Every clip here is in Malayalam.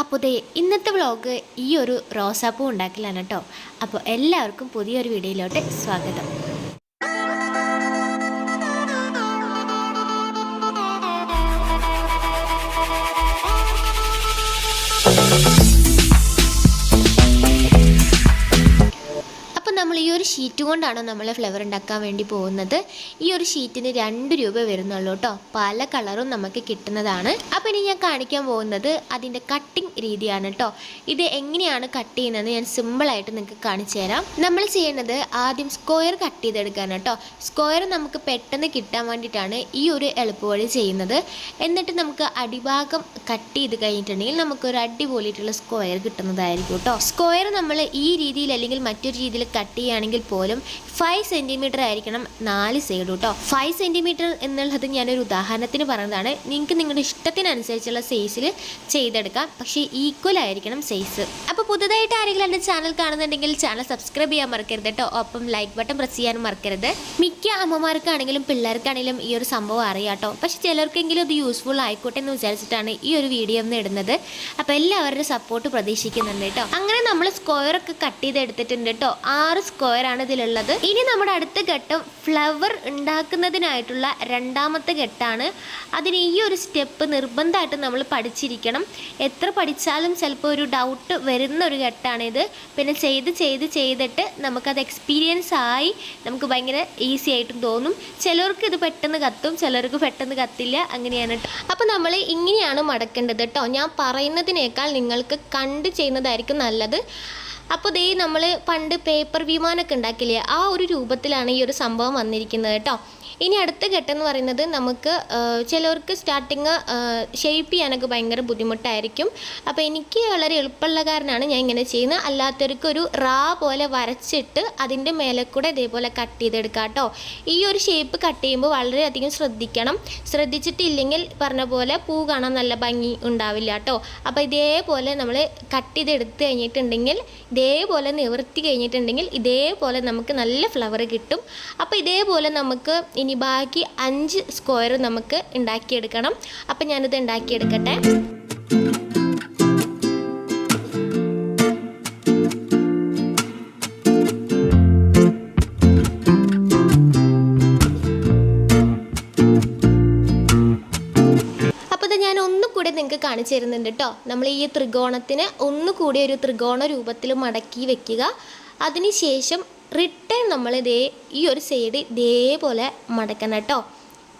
അപ്പോൾ ദേ ഇന്നത്തെ വ്ളോഗ് ഈ ഒരു റോസാപ്പൂ ഉണ്ടാക്കലാണ് കേട്ടോ അപ്പോൾ എല്ലാവർക്കും പുതിയൊരു വീഡിയോയിലോട്ട് സ്വാഗതം. ഷീറ്റ് കൊണ്ടാണ് നമ്മൾ ഫ്ലവർ ഉണ്ടാക്കാൻ വേണ്ടി പോകുന്നത്? ഈ ഒരു ഷീറ്റിന് രണ്ട് രൂപ വരുന്നുള്ളൂ കേട്ടോ. പല കളറും നമുക്ക് കിട്ടുന്നതാണ്. അപ്പോൾ ഇനി ഞാൻ കാണിക്കാൻ പോകുന്നത് അതിന്റെ കട്ടിംഗ് രീതിയാണ് കേട്ടോ. ഇത് എങ്ങനെയാണ് കട്ട് ചെയ്യുന്നത് ഞാൻ സിമ്പിളായിട്ട് നിങ്ങൾക്ക് കാണിച്ചു തരാം. നമ്മൾ ചെയ്യുന്നത് ആദ്യം സ്ക്വയർ കട്ട് ചെയ്തെടുക്കാൻ കേട്ടോ. സ്ക്വയർ നമുക്ക് പെട്ടെന്ന് കിട്ടാൻ വേണ്ടിയിട്ടാണ് ഈ ഒരു എളുപ്പവഴി ചെയ്യുന്നത്. എന്നിട്ട് നമുക്ക് അടിഭാഗം കട്ട് ചെയ്ത് കഴിഞ്ഞിട്ടുണ്ടെങ്കിൽ നമുക്ക് ഒരു അടിപൊളിയിട്ടുള്ള സ്ക്വയർ കിട്ടുന്നതായിരിക്കും കേട്ടോ. സ്ക്വയർ നമ്മൾ ഈ രീതിയിൽ അല്ലെങ്കിൽ മറ്റൊരു രീതിയിൽ കട്ട് ചെയ്യുകയാണെങ്കിൽ പോലും ഫൈവ് സെന്റിമീറ്റർ ആയിരിക്കണം നാല് സൈഡ് കേട്ടോ ഫൈവ് സെന്റിമീറ്റർ എന്നുള്ളത് ഞാനൊരു ഉദാഹരണത്തിന് പറഞ്ഞതാണ്. നിങ്ങൾക്ക് നിങ്ങളുടെ ഇഷ്ടത്തിനനുസരിച്ചുള്ള സൈസിൽ ചെയ്തെടുക്കാം. പക്ഷേ ഈക്വൽ ആയിരിക്കണം സൈസ് അപ്പോൾ പുതുതായിട്ട് ആരെങ്കിലും എന്റെ ചാനൽ കാണുന്നുണ്ടെങ്കിൽ ചാനൽ സബ്സ്ക്രൈബ് ചെയ്യാൻ മറക്കരുത് കേട്ടോ ഒപ്പം ലൈക്ക് ബട്ടൺ പ്രസ് ചെയ്യാൻ മറക്കരുത്. മിക്ക അമ്മമാർക്കാണെങ്കിലും പിള്ളേർക്കാണെങ്കിലും ഈ ഒരു സംഭവം അറിയാട്ടോ കേട്ടോ പക്ഷെ ചിലർക്കെങ്കിലും ഇത് യൂസ്ഫുൾ ആയിക്കോട്ടെ എന്ന് വിചാരിച്ചിട്ടാണ് ഈ ഒരു വീഡിയോ ഒന്ന് ഇടുന്നത്. അപ്പോൾ എല്ലാവരുടെ സപ്പോർട്ട് പ്രതീക്ഷിക്കുന്നുണ്ട് കേട്ടോ അങ്ങനെ നമ്മൾ സ്ക്വയറൊക്കെ കട്ട് ചെയ്ത് എടുത്തിട്ടുണ്ട് കേട്ടോ ആറ് സ്ക്വയർ ആണ് ഇതിലുള്ളത് ഇനി നമ്മുടെ അടുത്ത ഘട്ടം ഫ്ലവർ ഉണ്ടാക്കുന്നതിനായിട്ടുള്ള രണ്ടാമത്തെ ഘട്ടമാണ് അതിന് ഈ ഒരു സ്റ്റെപ്പ് നിർബന്ധമായിട്ട് നമ്മൾ പഠിച്ചിരിക്കണം. എത്ര പഠിച്ചാലും ചിലപ്പോൾ ഒരു ഡൗട്ട് വരുന്ന ഒരു ഘട്ടമാണിത് പിന്നെ ചെയ്ത് ചെയ്ത് ചെയ്തിട്ട് നമുക്കത് എക്സ്പീരിയൻസ് ആയി നമുക്ക് ഭയങ്കര ഈസി ആയിട്ടും തോന്നും. ചിലർക്ക് ഇത് പെട്ടെന്ന് കത്തും ചിലർക്ക് പെട്ടെന്ന് കത്തില്ല. അങ്ങനെയാണ് അപ്പോൾ നമ്മൾ ഇങ്ങനെയാണ് മടക്കേണ്ടത് കേട്ടോ ഞാൻ പറയുന്നതിനേക്കാൾ നിങ്ങൾക്ക് കണ്ട് ചെയ്യുന്നതായിരിക്കും നല്ലത്. അപ്പോൾ ദേ നമ്മൾ പണ്ട് പേപ്പർ വിമാനമൊക്കെ ഉണ്ടാക്കില്ലേ? ആ ഒരു രൂപത്തിലാണ് ഈ ഒരു സംഭവം വന്നിരിക്കുന്നത് കേട്ടോ. ഇനി അടുത്ത ഘട്ടം എന്ന് പറയുന്നത് നമുക്ക് ചിലവർക്ക് സ്റ്റാർട്ടിങ് ഷേപ്പ് ചെയ്യാനൊക്കെ ഭയങ്കര ബുദ്ധിമുട്ടായിരിക്കും. അപ്പോൾ എനിക്ക് വളരെ എളുപ്പമുള്ള കാരണമാണ് ഞാൻ ഇങ്ങനെ ചെയ്യുന്നത്. അല്ലാത്തവർക്ക് ഒരു റാ പോലെ വരച്ചിട്ട് അതിന്റെ മേലെ കൂടെ ഇതേപോലെ കട്ട് ചെയ്തെടുക്കാം കേട്ടോ. ഈ ഒരു ഷേപ്പ് കട്ട് ചെയ്യുമ്പോൾ വളരെയധികം ശ്രദ്ധിക്കണം. ശ്രദ്ധിച്ചിട്ടില്ലെങ്കിൽ പറഞ്ഞ പോലെ പൂ കാണാൻ നല്ല ഭംഗി ഉണ്ടാവില്ല കേട്ടോ. അപ്പോൾ ഇതേപോലെ നമ്മൾ കട്ട് ചെയ്തെടുത്ത് കഴിഞ്ഞിട്ടുണ്ടെങ്കിൽ ഇതേപോലെ നിവർത്തി കഴിഞ്ഞിട്ടുണ്ടെങ്കിൽ ഇതേപോലെ നമുക്ക് നല്ല ഫ്ലവർ കിട്ടും. അപ്പോൾ ഇതേപോലെ നമുക്ക് ഇനി ബാക്കി അഞ്ച് സ്ക്വയർ നമുക്ക് ഉണ്ടാക്കിയെടുക്കണം. അപ്പം ഞാനിത് ഉണ്ടാക്കിയെടുക്കട്ടെ. നിങ്ങൾക്ക് കാണിച്ചു തരുന്നുണ്ട് കേട്ടോ നമ്മൾ ഈ ത്രികോണത്തിന് ഒന്നുകൂടി ഒരു ത്രികോണ രൂപത്തിൽ മടക്കി വെക്കുക. അതിനുശേഷം റിട്ടേൺ നമ്മൾ ഇതേ ഈ ഒരു സൈഡ് ഇതേപോലെ മടക്കണം കേട്ടോ.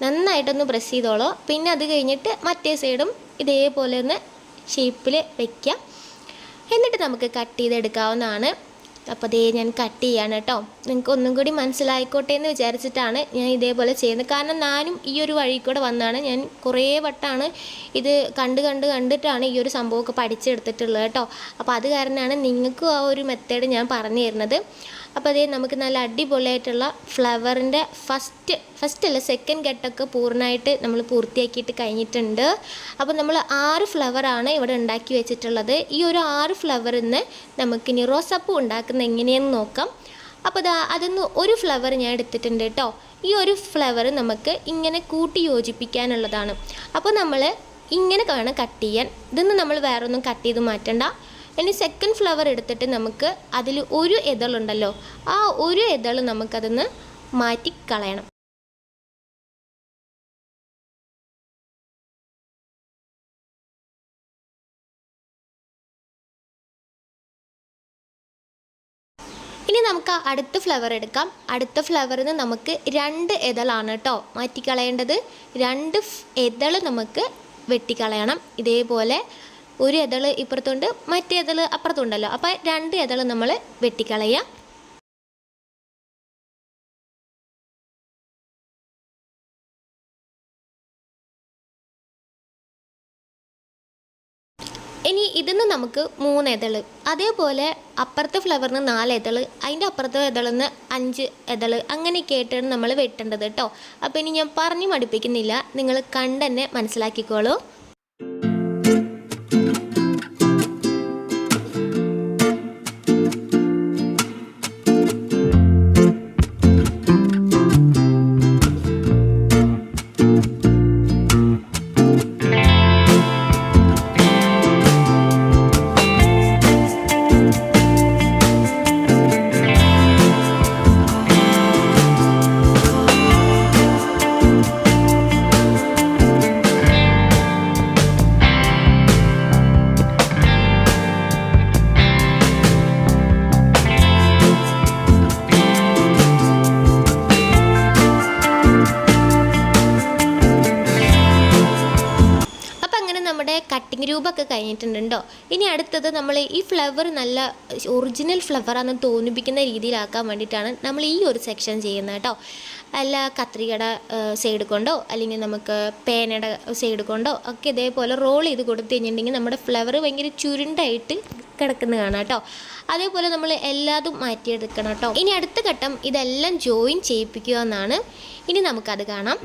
നന്നായിട്ടൊന്ന് പ്രസ് ചെയ്തോളൂ. പിന്നെ അത് കഴിഞ്ഞിട്ട് മറ്റേ സൈഡും ഇതേപോലെ ഒന്ന് ഷേപ്പിൽ വെക്കാം. എന്നിട്ട് നമുക്ക് കട്ട് ചെയ്തെടുക്കാവുന്നതാണ്. അപ്പോൾ അതേ ഞാൻ കട്ട് ചെയ്യാണ് കേട്ടോ. നിങ്ങൾക്ക് ഒന്നും കൂടി മനസ്സിലായിക്കോട്ടെ എന്ന് വിചാരിച്ചിട്ടാണ് ഞാൻ ഇതേപോലെ ചെയ്യുന്നത്. കാരണം ഞാനും ഈ ഒരു വഴി കൂടെ വന്നാണ് ഞാൻ കുറേ വട്ടമാണ് ഇത് കണ്ട് കണ്ട് കണ്ടിട്ടാണ് ഈ ഒരു സംഭവമൊക്കെ പഠിച്ചെടുത്തിട്ടുള്ളത് കേട്ടോ. അപ്പോൾ അത് കാരണമാണ് നിങ്ങൾക്കും ആ ഒരു മെത്തേഡ് ഞാൻ പറഞ്ഞു തരുന്നത്. അപ്പോൾ അതേ നമുക്ക് നല്ല അടിപൊളിയായിട്ടുള്ള ഫ്ലവറിന്റെ ഫസ്റ്റ് ഫസ്റ്റ് അല്ല സെക്കൻഡ് ഘട്ടമൊക്കെ പൂർണമായിട്ട് നമ്മൾ പൂർത്തിയാക്കിയിട്ട് കഴിഞ്ഞിട്ടുണ്ട്. അപ്പോൾ നമ്മൾ ആറ് ഫ്ലവറാണ് ഇവിടെ ഉണ്ടാക്കി വെച്ചിട്ടുള്ളത്. ഈ ഒരു ആറ് ഫ്ലവറിൽ നിന്ന് നമുക്കിനി റോസപ്പൂ ഉണ്ടാക്കുന്ന എങ്ങനെയെന്ന് നോക്കാം. അപ്പോൾ ദാ അതിന്ന് ഒരു ഫ്ലവർ ഞാൻ എടുത്തിട്ടുണ്ട് കേട്ടോ. ഈ ഒരു ഫ്ലവർ നമുക്ക് ഇങ്ങനെ കൂട്ടി യോജിപ്പിക്കാനുള്ളതാണ്. അപ്പോൾ നമ്മൾ ഇങ്ങനെ വേണം കട്ട് ചെയ്യാൻ. ഇതൊന്നും നമ്മൾ വേറെ ഒന്നും കട്ട് ചെയ്ത് മാറ്റണ്ട. ഇനി സെക്കൻഡ് ഫ്ലവർ എടുത്തിട്ട് നമുക്ക് അതിൽ ഒരു ഇതളുണ്ടല്ലോ ആ ഒരു ഇതൾ നമുക്കതൊന്ന് മാറ്റി കളയണം ഇനി നമുക്ക് അടുത്ത ഫ്ലവർ എടുക്കാം. അടുത്ത ഫ്ലവറിന് നമുക്ക് രണ്ട് ഇതളാണ് കേട്ടോ മാറ്റിക്കളയേണ്ടത്. രണ്ട് ഇതൾ നമുക്ക് വെട്ടിക്കളയണം. ഇതേപോലെ ഒരു ഇതൾ ഇപ്പുറത്തുണ്ട് മറ്റേ ഇതൾ അപ്പുറത്തുണ്ടല്ലോ. അപ്പോൾ രണ്ട് ഇതൾ നമ്മൾ വെട്ടിക്കളയുക ഇനി ഇതിന്ന് നമുക്ക് മൂന്ന് ഇതൾ അതേപോലെ അപ്പുറത്തെ ഫ്ലവറിന് നാല് ഇതൾ അതിന്റെ അപ്പുറത്തെ ഇതളിന്ന് അഞ്ച് ഇതൾ അങ്ങനെയൊക്കെ ആയിട്ടാണ് നമ്മൾ വെട്ടേണ്ടത് കേട്ടോ. അപ്പോൾ ഇനി ഞാൻ പറഞ്ഞു മടുപ്പിക്കുന്നില്ല. നിങ്ങൾ കണ്ടെന്നെ മനസ്സിലാക്കിക്കോളൂ. ട്യൂബൊക്കെ കഴിഞ്ഞിട്ടുണ്ടോ ഇനി അടുത്തത് നമ്മൾ ഈ ഫ്ലവർ നല്ല ഒറിജിനൽ ഫ്ലവറാണെന്ന് തോന്നിപ്പിക്കുന്ന രീതിയിലാക്കാൻ വേണ്ടിയിട്ടാണ് നമ്മൾ ഈ ഒരു സെക്ഷൻ ചെയ്യുന്നത് കേട്ടോ. അല്ല കത്രികയുടെ സൈഡ് കൊണ്ടോ അല്ലെങ്കിൽ നമുക്ക് പേനയുടെ സൈഡ് കൊണ്ടോ ഒക്കെ ഇതേപോലെ റോൾ ചെയ്ത് കൊടുത്തു കഴിഞ്ഞിട്ടുണ്ടെങ്കിൽ നമ്മുടെ ഫ്ലവർ ഭയങ്കര ചുരുണ്ടായിട്ട് കിടക്കുന്നത് കാണാം കേട്ടോ. അതേപോലെ നമ്മൾ എല്ലാതും മാറ്റിയെടുക്കണം കേട്ടോ. ഇനി അടുത്ത ഘട്ടം ഇതെല്ലാം ജോയിൻ ചെയ്യിപ്പിക്കുക എന്നാണ്. ഇനി നമുക്കത് കാണാം.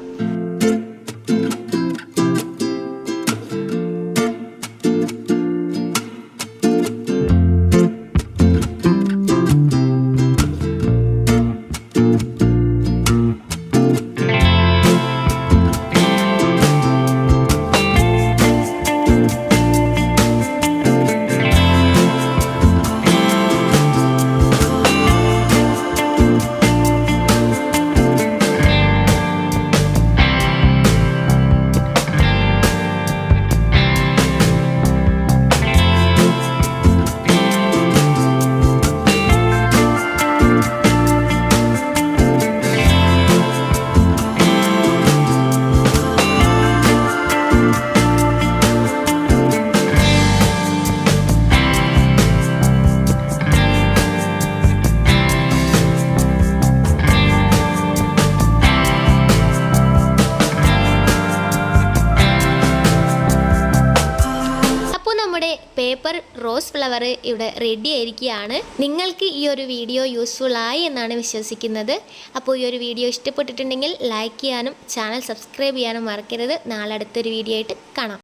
നമ്മുടെ പേപ്പർ റോസ് ഫ്ലവർ ഇവിടെ റെഡി ആയിരിക്കുകയാണ്. നിങ്ങൾക്ക് ഈ ഒരു വീഡിയോ യൂസ്ഫുൾ ആയി എന്നാണ് വിശ്വസിക്കുന്നത്. അപ്പോൾ ഈ ഒരു വീഡിയോ ഇഷ്ടപ്പെട്ടിട്ടുണ്ടെങ്കിൽ ലൈക്ക് ചെയ്യാനും ചാനൽ സബ്സ്ക്രൈബ് ചെയ്യാനും മറക്കരുത്. നാളെ അടുത്തൊരു വീഡിയോ ആയിട്ട് കാണാം.